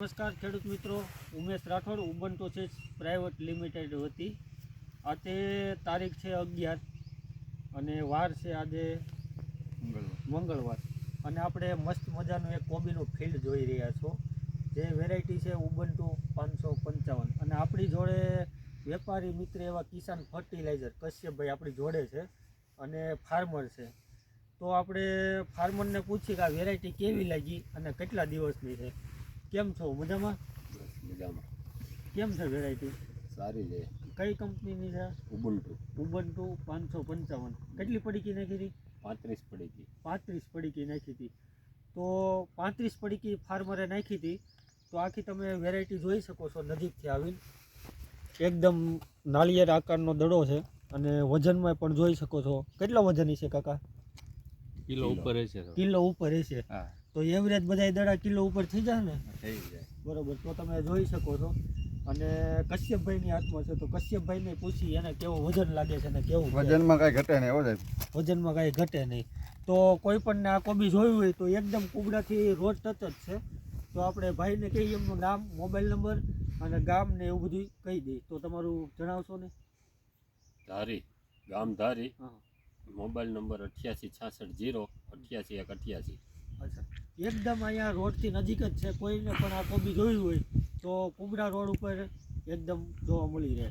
નમસ્કાર ખેડૂત મિત્રો ઉમેશ રાઠોડ ઉબન્ટો છે પ્રાઇવેટ લિમિટેડ વતી. આજે તારીખ છે અગિયાર અને વાર છે આજે મંગળવાર. અને આપણે મસ્ત મજાનું એક કોબીનું ફિલ્ડ જોઈ રહ્યા છો જે વેરાયટી છે ઉબન્ટુ પાંચસો પંચાવન. અને આપણી જોડે વેપારી મિત્ર એવા કિસાન ફર્ટિલાઇઝર કશ્યપભાઈ આપણી જોડે છે અને ફાર્મર છે. તો આપણે ફાર્મરને પૂછીએ કે આ વેરાયટી કેવી લાગી અને કેટલા દિવસની છે? કેમ છો? મજામાં? બસ મજામાં. કેમ છે વેરાયટી સારી છે. કઈ કંપનીની છે? ઉબુન્ટુ. ઉબુન્ટુ પાંચસો પંચાવન. કેટલી પડીકી નાખી હતી? પાંત્રીસ પડીકી પાંત્રીસ પડીકી નાખી હતી. તો પાંત્રીસ પડીકી ફાર્મરે નાખી હતી. તો આખી તમે વેરાયટી જોઈ શકો છો નજીકથી આવીને. એકદમ નાળિયેર આકારનો દડો છે અને વજનમાં પણ જોઈ શકો છો. કેટલા વજનની છે કાકા? કિલો ઉપર છે કિલો ઉપર છે હા. તો એવરેજ બધા દડા કિલો ઉપર થઈ જાય ને? થઈ જાય. બરોબર તો તમે જોઈ શકો છો. અને કશ્યપભાઈની હાથમાં છે તો કશ્યપભાઈને પૂછી એને કેવું વજન લાગે છે ને કેવું વજનમાં કાંઈ ઘટે નહીં સાહેબ. વજનમાં કાંઈ ઘટે નહીં. તો કોઈ પણ આ કોબી જોયું હોય તો એકદમ કુબડાથી રોજ ટચ જ છે. તો આપણે ભાઈને કહીએ એમનું નામ મોબાઈલ નંબર અને ગામ ને એવું બધું કહી દઈએ. તો તમારું જણાવશો ને? ધારી ગામ ધારી. મોબાઈલ નંબર અઠ્યાસી છાસઠ જીરો અઠ્યાસી એક અઠ્યાસી. અચ્છા. એકદમ અહીંયા રોડથી નજીક જ છે. કોઈને પણ આ કોબી જોયું હોય તો કુબડા રોડ ઉપર એકદમ જોવા મળી રહે.